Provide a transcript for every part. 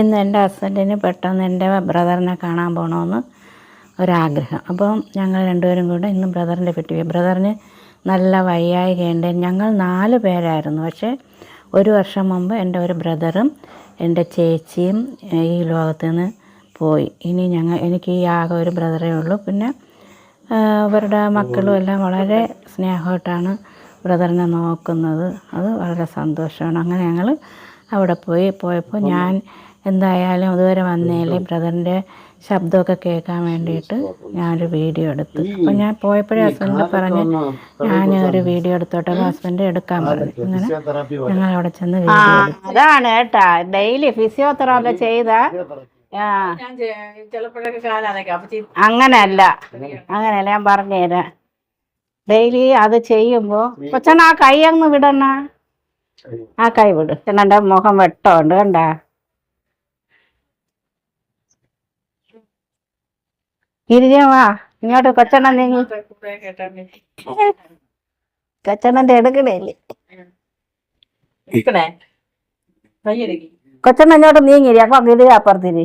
ഇന്ന് എന്റെ ഹസ്ബൻഡിന് പെട്ടെന്ന് എന്റെ ബ്രദറിനെ കാണാൻ പോകണമെന്ന് ഒരാഗ്രഹം. അപ്പം ഞങ്ങൾ രണ്ടുപേരും കൂടെ ഇന്ന് ബ്രദറിന്റെ വീട്ടിൽ പോയി. ബ്രദറിന് നല്ല വയ്യായികയുണ്ട് ഞങ്ങൾ നാല് പേരായിരുന്നു. പക്ഷേ ഒരു വർഷം മുമ്പ് എന്റെ ഒരു ബ്രദറും എന്റെ ചേച്ചിയും ഈ ലോകത്ത് നിന്ന് പോയി. ഇനി ഞങ്ങൾ എനിക്ക് ഈ ആകെ ഒരു ബ്രദറേ ഉള്ളൂ. പിന്നെ അവരുടെ മക്കളും എല്ലാം വളരെ സ്നേഹമായിട്ടാണ് ബ്രദറിനെ നോക്കുന്നത്. അത് വളരെ സന്തോഷമാണ്. അങ്ങനെ ഞങ്ങൾ അവിടെ പോയി. പോയപ്പോൾ ഞാൻ എന്തായാലും അതുവരെ വന്നേലേ ബ്രദറിന്റെ ശബ്ദമൊക്കെ കേൾക്കാൻ വേണ്ടിയിട്ട് ഞാനൊരു വീഡിയോ എടുത്തു. അപ്പം ഞാൻ പോയപ്പോഴേ ഹസ്ബൻഡ് പറഞ്ഞ് ഞാൻ ഒരു വീഡിയോ എടുത്തോട്ടെ ഹസ്ബൻഡ് എടുക്കാൻ പറഞ്ഞു. അങ്ങനെ ഞങ്ങൾ അവിടെ ചെന്ന് അതാണ് കേട്ടാ ഡെയിലി ഫിസിയോതെറാപ്പി ചെയ്ത അങ്ങനെയല്ല. അങ്ങനെയല്ല ഞാൻ പറഞ്ഞുതരാം ഡെയിലി അത് ചെയ്യുമ്പോൾ കൊച്ചണ്ണ ആ കൈ അങ്ങ് വിടണ. ആ കൈ വിട്. ചെണ്ണന്റെ മുഖം വെട്ടമുണ്ട് കണ്ട. ഗിരിജ വാ. ഇങ്ങോട്ട് കൊച്ചണ്ണൻ നീങ്ങി കൊച്ചണ്ണന്റെ എടുക്കണേല്ലേ കൊച്ചണ്ണ ഇങ്ങോട്ട് നീങ്ങിരി. അപ്പൊ ഗിരിജ അപ്പുറത്തിരി.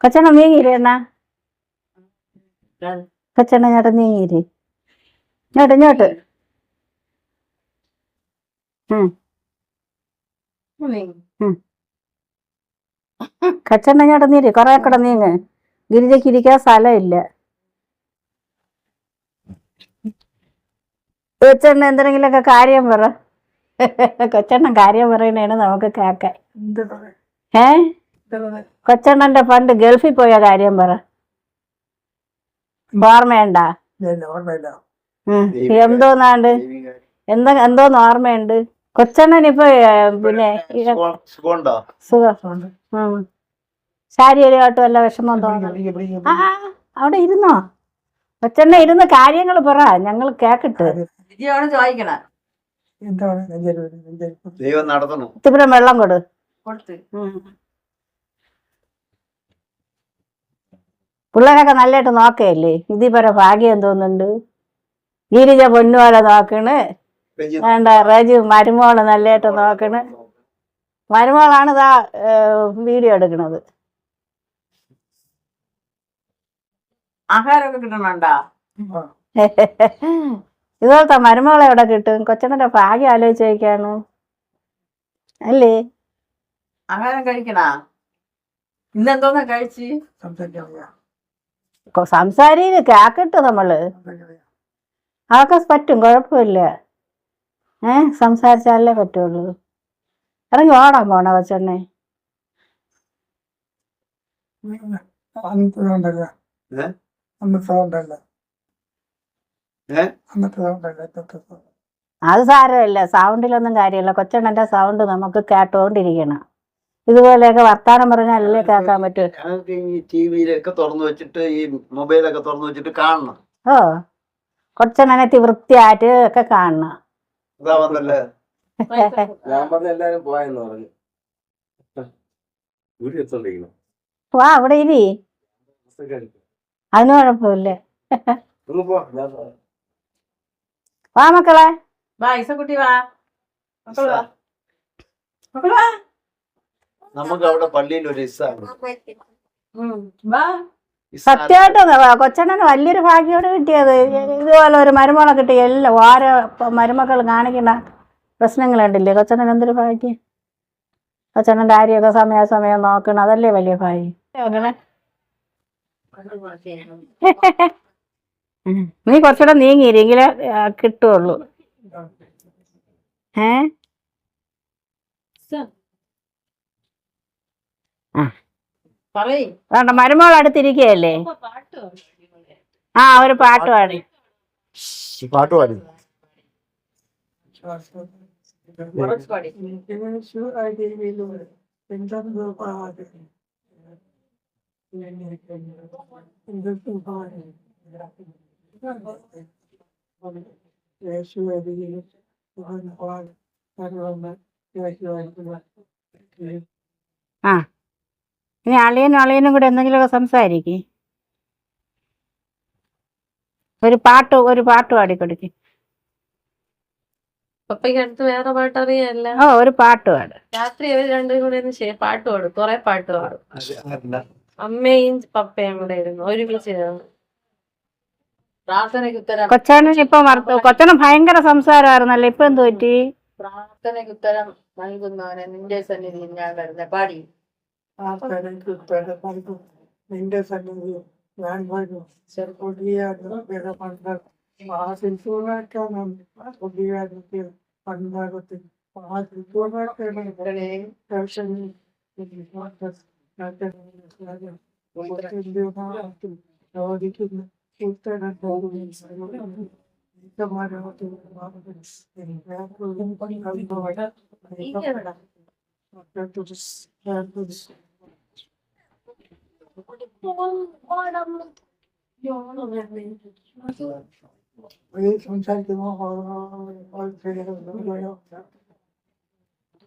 കൊച്ചണ്ണ നീങ്ങിരി എന്നാ കൊച്ചണ്ണ ഇങ്ങോട്ട് നീങ്ങിരി. ഇങ്ങോട്ട് ഇങ്ങോട്ട്. ഉം. നീ കച്ചണ്ണ ഇങ്ങോട്ട് നീര് കൊറേ കൂടെ നീങ്ങ്. ഗിരിജയ്ക്ക് ഇരിക്കാൻ സ്ഥലമില്ല. കൊച്ചെണ്ണ എന്തെങ്കിലുമൊക്കെ കാര്യം പറ. കൊച്ചണ്ണൻ കാര്യം പറയണേണ് നമുക്ക് കേക്കാൻ ഏ? കൊച്ചെണ്ണന്റെ പണ്ട് ഗൾഫിൽ പോയ കാര്യം പറ. ഓർമ്മയുണ്ടാ. എന്തോന്നാണ്ട്? എന്താ എന്തോന്ന് ഓർമ്മയുണ്ട്? കൊച്ചണ്ണൻ ഇപ്പൊ പിന്നെ സുഖം. ശാരീരികമായിട്ട് വല്ല വിഷമം തോന്നുന്നു ആ അവിടെ ഇരുന്നോ? കൊച്ചണ്ണ ഇരുന്ന് കാര്യങ്ങൾ പറ ഞങ്ങൾ കേക്കട്ട് ചോദിക്കണ. ദൈവം നടത്തണം? ഇത്തിരി വെള്ളം കൊടു. പിള്ളേരൊക്കെ നല്ലതായിട്ട് നോക്കയല്ലേ ഇതി പര ഭാഗ്യം തോന്നുന്നുണ്ട് ഗിരിജ പൊന്നുപോലെ നോക്കണ്. വേണ്ട റജു മരുമോൾ നല്ലതായിട്ട് നോക്കണ്. മരുമോളാണ് ഇതാ വീഡിയോ എടുക്കുന്നത് ആഹാരമൊക്കെ കിട്ടണണ്ടാ? ഇതുപോലത്തെ മരുമകളെ എവിടെ കിട്ടും? കൊച്ചണ്ണന്റെ ഭാഗ്യം ആലോചിച്ച് വയ്ക്കാണ് അല്ലേ? ആഹാരം കഴിക്കണ? ഇന്നെന്തോന്നാ കഴിച്ച്? കൊ- സംസാരിക്ക് കേക്കട്ട് നമ്മൾ. അതൊക്കെ പറ്റും കുഴപ്പമില്ല. ഏ സംസാരിച്ചാലേ പറ്റുള്ളൂ. ഇറങ്ങി വാടാൻ പോണ കൊച്ചണ്ണെ. അത് സാരമില്ല. സൗണ്ടിലൊന്നും കാര്യമില്ല. കൊച്ചണ്ണന്റെ സൗണ്ട് നമുക്ക് കേട്ടോണ്ടിരിക്കണം. ഇതുപോലെയൊക്കെ വർത്താനം പറഞ്ഞാലല്ലേ കേൾക്കാൻ പറ്റൂ? ഈ തുറന്നു വെച്ചിട്ട് ഈ മൊബൈലൊക്കെ തുറന്നു വെച്ചിട്ട് കാണണം. ഓ കൊച്ചണ്ണനെത്തി വൃത്തിയായിട്ട് ഒക്കെ കാണണം. ഞാൻ പറഞ്ഞ എല്ലാരും പോയെന്ന് പറഞ്ഞു. വീട് എത്തോണ്ടിരിക്കണം വാ അവിടെ ഇരി. അതിന് കുഴപ്പമില്ല. ഒന്ന് പോ ഞാൻ വാ മക്കളെ. വാ ഇസക്കുട്ടി വാ. മക്കൾ വാ. മക്കൾ വാ. നമുക്ക് അവിടെ പള്ളിയിൽ ഒരു ഇസാണ് ഉം. വാ. സത്യമായിട്ട് കൊച്ചണ്ണന് വലിയൊരു ഭാഗ്യോട് കിട്ടിയത്. ഇതുപോലെ ഒരു മരുമോളെ കിട്ടിയ എല്ലാം ഓരോ മരുമക്കൾ കാണിക്കുന്ന പ്രശ്നങ്ങൾ ഉണ്ടില്ലേ കൊച്ചണ്ണൻ എന്തൊരു ഭാഗ്യം? കൊച്ചണ്ണന്റെ സമയ സമയാസമയം നോക്കണം. അതല്ലേ വലിയ ഭാഗ്യം? നോക്കണേ. നീ കുറച്ചുകൂടെ നീങ്ങിയിരെങ്കിലേ കിട്ടുള്ളു ഏ? പറയ്. വേണ്ട മരുമകൾ അടുത്തിരിക്കുകയല്ലേ പാട്ട് ആ ഒരു പാട്ട് പാടി. പാട്ട് പാടി. അരികിലൂടെ. ഇനി അളിയനും അളിയനും കൂടെ എന്തെങ്കിലുമൊക്കെ സംസാരിക്കും ഒരു പാട്ട് ഒരു പാട്ട് പാടിക്കൊടുക്കും പപ്പയ്ക്ക് അടുത്ത് വേറെ പാട്ട് അറിയാല്ല ഓ ഒരു പാട്ട് പാട്. രാത്രി അവർ രണ്ടും കൂടെ ഇരുന്ന് ശരി പാട്ട് പാടും. കുറെ പാട്ട് പാടും. അമ്മയും പപ്പയും കൂടെ ഇരുന്നു ഒരുമിച്ച്. പ്രാർത്ഥനയ്ക്ക് ഉത്തരം. കൊച്ചണ്ണൻ ഇപ്പൊ കൊച്ചണ്ണൻ ഭയങ്കര സംസാരമായിരുന്നല്ലോ? ഇപ്പൊ എന്ത് പറ്റി? പ്രാർത്ഥനയ്ക്ക് ഉത്തരം നൽകുന്നവനെ നിന്റെ സന്നിധിയിൽ ഞാൻ വരുന്ന. പാടി. പ്രാർത്ഥനയ്ക്ക് ഉത്തരം നൽകും നിന്റെ സന്നിധി ഞാൻ വരും ചെറുപ്പൊടിയാകും വിടപണ്ട് മഹാശിശുവാക്കണം പൊടിയാകത്തിൽ പണ്ടാകത്തിൽ മഹാശിശുവാക്കണം ദർശനം ചോദിക്കുന്നു ഉത്തരം സംസാരിക്കുമ്പോൾ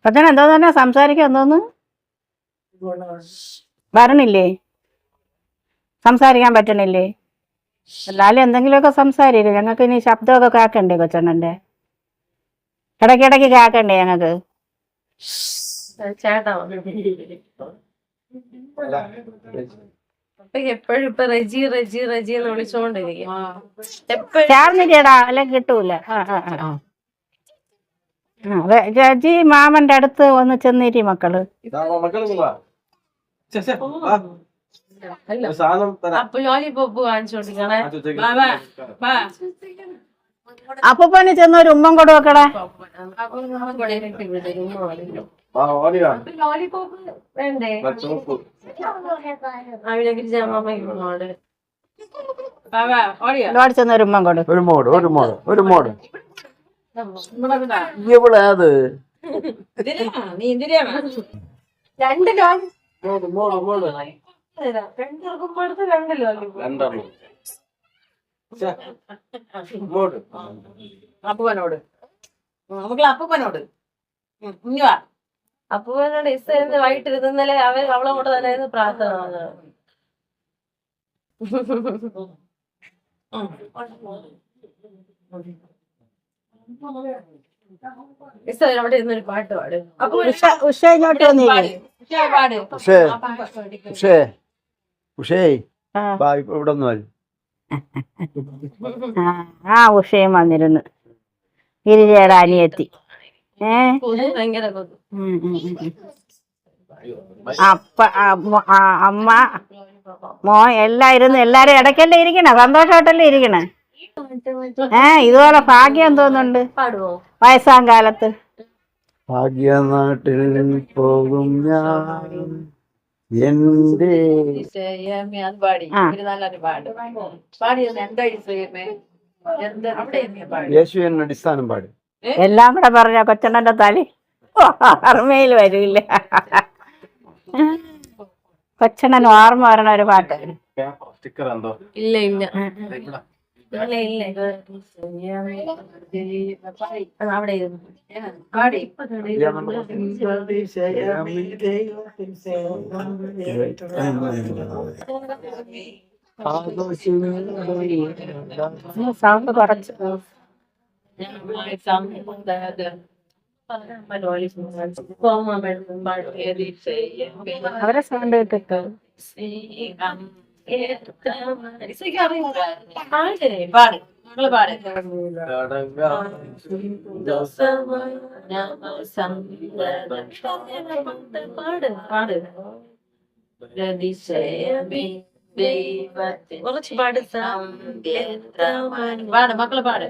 കൊച്ചണ്ണൻ എന്തോ തന്നെ സംസാരിക്കാൻ എന്തോന്ന്? വരണില്ലേ സംസാരിക്കാൻ പറ്റണില്ലേ? എന്നാലും എന്തെങ്കിലുമൊക്കെ സംസാരിക്കും. ഞങ്ങൾക്ക് ഇനി ശബ്ദമൊക്കെ കേൾക്കണ്ടേ കൊച്ചണ്ണന്റെ ഇടയ്ക്കിടയ്ക്ക് കേൾക്കണ്ടേ ഞങ്ങൾക്ക്? ചേട്ടാ എപ്പോഴും ഇപ്പൊ റജി റജി റജി എന്ന് വിളിച്ചോണ്ടിരിക്കും. എപ്പോഴും ചേർന്നില്ലേടാ അല്ലെ കിട്ടൂല. ആ, മാമന്റെ അടുത്ത് ഒന്ന് ചെന്നേരി മക്കൾ. അപ്പൊ ജോലി കാണിച്ചോണ്ടിരിക്കണേ. ആ ചോദിച്ചേക്ക്. വാ, വാ. അപ്പൂപ്പന് ചെന്ന് ഒരു ഉമ്മൻ കൊടു വെക്കടാ അപ്പൊ നമ്മൾ ഇവിടെ ഇരുത്തി വിടും. ഉമ്മ വിളിക്കും. വാ, ഓടി വാ. അപ്പൊ ലോലിപോപ്പ് വേണ്ടേ വാ, ചോപ്പ്. അവിടെ ഗ്രിജാമ്മയോട് വാ വാ ഓടിയോ ലോഡ് ചെന്ന് ഒരു ഒരു മോഡ് ഒരു മോഡ് ഒരു മോഡ് ഇവിടെ അത് നീ എന്തിനാ രണ്ട് കൊടുത്ത് രണ്ട് രണ്ടെണ്ണം. അപ്പുവനോട് നമുക്ക് അപ്പുവനോട് ഇനി വാ. അപ്പൂപ്പനോട് ഇന്ന് വൈകിട്ട് ഇന്നലെ അവൻ അവളെ കൊണ്ട് തന്നെ പ്രാർത്ഥന അവിടെ ഇരുന്നൊരു പാട്ട് പാടും. അപ്പൊ ഉഷ ഉഷ ഇങ്ങോട്ട് വന്നില്ലേ പാട് ഉഷേ. ഉഷേ ഉഷേ. ആ. ബാ ഇപ്പൊ ഇവിടെ ഒന്നും വരും. ആ, ഉഷയും വന്നിരുന്നു. ഗിരിജയുടെ അനിയത്തി. ഏ. അപ്പ അമ്മ മോ എല്ലാം ഇരുന്ന് എല്ലാരും ഇടയ്ക്കല്ലേ ഇരിക്കണേ? സന്തോഷമായിട്ടല്ലേ ഇരിക്കണേ? ഏ ഇതുപോലെ ഭാഗ്യം തോന്നുന്നുണ്ട് പാടുവോ? വയസ്സാം കാലത്ത്. ഭാഗ്യനാട്ടിൽ പോകും ഞാൻ. എന്റെ യേശു എന്ന അടിസ്ഥാനം പാടി. എല്ലാം കൂടെ പറഞ്ഞ കൊച്ചണ്ണന്റെ തലി ഓർമ്മയിൽ വരില്ല. കൊച്ചണ്ണൻ ഓർമ്മ വരണ ഒരു പാട്ട്. സ്റ്റിക്കർ എന്തോ? ഇല്ല ഇല്ല. അവിടെ സൗണ്ട് കുറച്ച്. അവരെ സൗണ്ട് കേട്ടിട്ട്. പാട് നിങ്ങൾ പാട് പാട് പാട് കുറച്ച് പാട് പാട് മക്കൾ പാട്